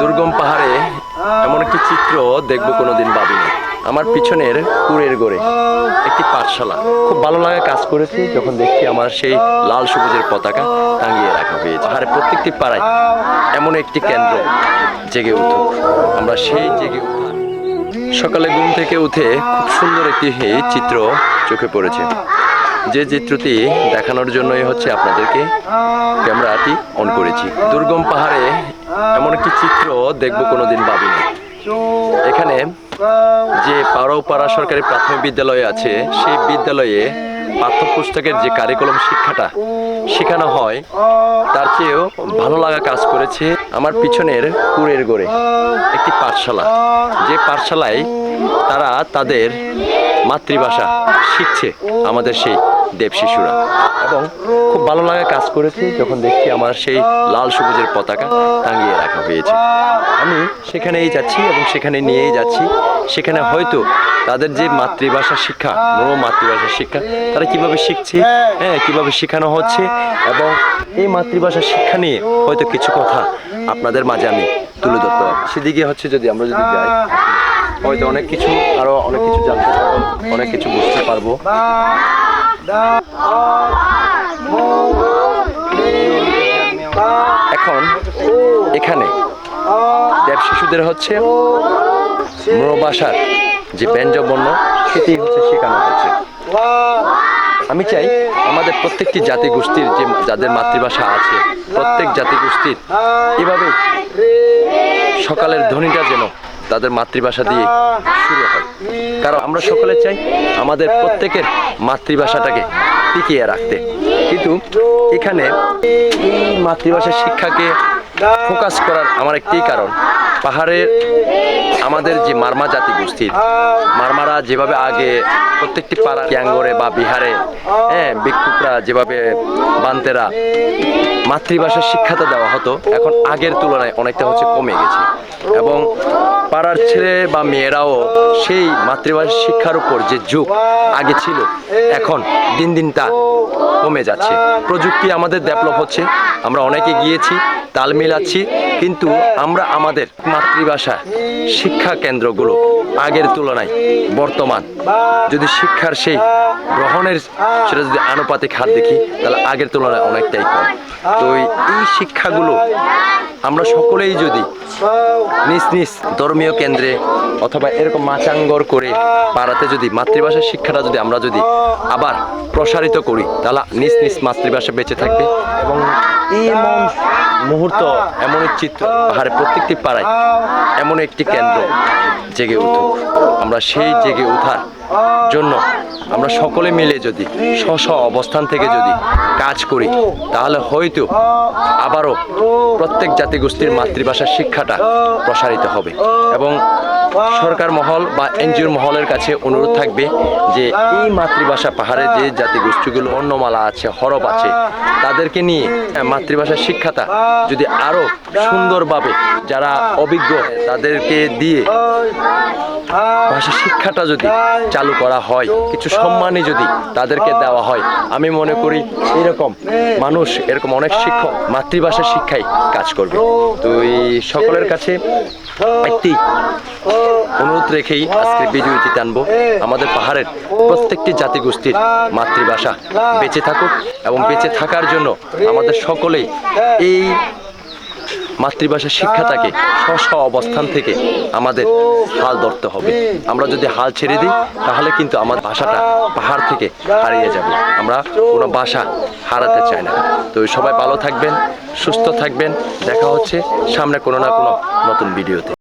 দুর্গম পাহাড়ে এমন একটি চিত্র দেখব কোনোদিন ভাবিনি। আমার পিছনের কুড়ের গড়ে একটি পাঠশালা। খুব ভালো লাগা কাজ করেছি যখন দেখছি আমার সেই লাল সবুজের পতাকা টাঙিয়ে রাখা হয়েছে। আর প্রত্যেকটি পাড়ায় এমন একটি কেন্দ্র জেগে উঠুক। আমরা সেই জেগে উঠার সকালে ঘুম থেকে উঠে খুব সুন্দর একটি চিত্র চোখে পড়েছে। যে চিত্রটি দেখানোর জন্যই হচ্ছে আপনাদেরকে ক্যামেরাটি অন করেছি। দুর্গম পাহাড়ে এমন একটি চিত্র দেখব কোনোদিন ভাবিনি। এখানে যে পাড়াউপাড়া সরকারি প্রাথমিক বিদ্যালয় আছে, সেই বিদ্যালয়ে পাঠ্যপুস্তকের যে কারিকুলাম শিক্ষাটা, শেখানো হয়, তার চেয়েও ভালো লাগা কাজ করেছে আমার পিছনের কুড়ের গড়ে একটি পাঠশালা। যে পাঠশালায় তারা তাদের মাতৃভাষা শিখছে আমাদের সেই দেব শিশুরা। এবং খুব ভালো লাগা কাজ করেছি যখন দেখছি আমার সেই লাল সবুজের পতাকা টাঙিয়ে রাখা হয়েছে। আমি সেখানেই যাচ্ছি এবং সেখানে নিয়েই যাচ্ছি। সেখানে হয়তো তাদের যে মাতৃভাষা শিক্ষা, মূল মাতৃভাষা শিক্ষা, তারা কীভাবে শিখছে হ্যাঁ কীভাবে শেখানো হচ্ছে এবং এই মাতৃভাষা শিক্ষা নিয়ে হয়তো কিছু কথা আপনাদের মাঝে আমি তুলে ধরতে পারব। সেদিকে হচ্ছে যদি আমরা যদি যাই, হয়তো অনেক কিছু, আরও অনেক কিছু জানতে পারব, অনেক কিছু বুঝতে পারব। এখন এখানে দেব শিশুদের হচ্ছে ভাষার যে ব্যঞ্জবর্ণ, সেটি হচ্ছে শেখানো হচ্ছে আমি চাই আমাদের প্রত্যেকটি জাতি গোষ্ঠীর যে যাদের মাতৃভাষা আছে, প্রত্যেক জাতি গোষ্ঠীর এভাবে সকালের ধ্বনিটা যেন তাদের মাতৃভাষা দিয়ে শুরু হয়। কারণ আমরা সকলে চাই আমাদের প্রত্যেকের মাতৃভাষাটাকে টিকিয়ে রাখতে। কিন্তু এখানে এই মাতৃভাষার শিক্ষাকে ফোকাস করার আমার একটাই কারণ। পাহাড়ের আমাদের যে মারমা জাতি গোষ্ঠীর মারমারা যেভাবে আগে প্রত্যেকটি পাড়া ক্যাঙ্গরে বা বিহারে হ্যাঁ ভিক্ষুকরা যেভাবে বান্তেরা মাতৃভাষার শিক্ষাটা দেওয়া হতো, এখন আগের তুলনায় অনেকটা হচ্ছে কমে গেছে। এবং পাড়ার ছেলে বা মেয়েরাও সেই মাতৃভাষা শিক্ষার উপর যে যুগ আগে ছিল, এখন দিন দিন তা কমে যাচ্ছে। প্রযুক্তি আমাদের ডেভেলপ হচ্ছে, আমরা অনেকে গিয়েছি, তাল মিলাচ্ছি, কিন্তু আমরা আমাদের মাতৃভাষা শিক্ষা কেন্দ্রগুলো আগের তুলনায় বর্তমান যদি শিক্ষার সেই গ্রহণের, সেটা যদি আনুপাতিক হাত দেখি, তাহলে আগের তুলনায় অনেকটাই কম। তো এই- এই শিক্ষাগুলো আমরা সকলেই যদি নিজ নিজ ধর্মীয় কেন্দ্রে অথবা এরকম মাচাঙ্গর করে পাড়াতে যদি মাতৃভাষার শিক্ষাটা যদি আমরা যদি আবার প্রসারিত করি, তাহলে নিজ নিজ মাতৃভাষা বেঁচে থাকবে এবং এমন মুহূর্ত, এমন চিত্র পাহাড়ে প্রত্যেকটি পাড়ায় এমন একটি কেন্দ্র জেগে উঠুক। আমরা সেই জেগে ওঠার জন্য আমরা সকলে মিলে যদি স্ব স্ব অবস্থান থেকে যদি কাজ করি, তাহলে হয়তো আবারও প্রত্যেক জাতিগোষ্ঠীর মাতৃভাষার শিক্ষাটা প্রসারিত হবে এবং সরকার মহল বা এনজিওর মহলের কাছে অনুরোধ থাকবে যে এই মাতৃভাষা পাহাড়ে যে জাতি জাতিগোষ্ঠীগুলো অন্নমালা আছে হরপ আছে তাদেরকে নিয়ে আহ, মাতৃভাষার শিক্ষাটা যদি আরও সুন্দরভাবে যারা অভিজ্ঞ তাদেরকে দিয়ে ভাষা শিক্ষাটা যদি চালু করা হয় কিছু সম্মানই যদি তাদেরকে দেওয়া হয় আমি মনে করি এরকম মানুষ এরকম অনেক শিক্ষক মাতৃভাষার শিক্ষায় কাজ করবে। তো এই সকলের কাছে অনুরোধ রেখেই আজকে ভিডিওটি টানবো। আমাদের পাহাড়ের প্রত্যেকটি জাতিগোষ্ঠীর মাতৃভাষা বেঁচে থাকুক এবং বেঁচে থাকার জন্য আমাদের সকলেই এই মাতৃভাষার শিক্ষাটাকে স্ব অবস্থান থেকে আমাদের হাল ধরতে হবে। আমরা যদি হাল ছেড়ে দিই, তাহলে কিন্তু আমার ভাষাটা পাহাড় থেকে হারিয়ে যাবে। আমরা কোনো ভাষা হারাতে চাই না। তো সবাই ভালো থাকবেন, সুস্থ থাকবেন। দেখা হচ্ছে সামনে কোনো না কোনো নতুন ভিডিওতে।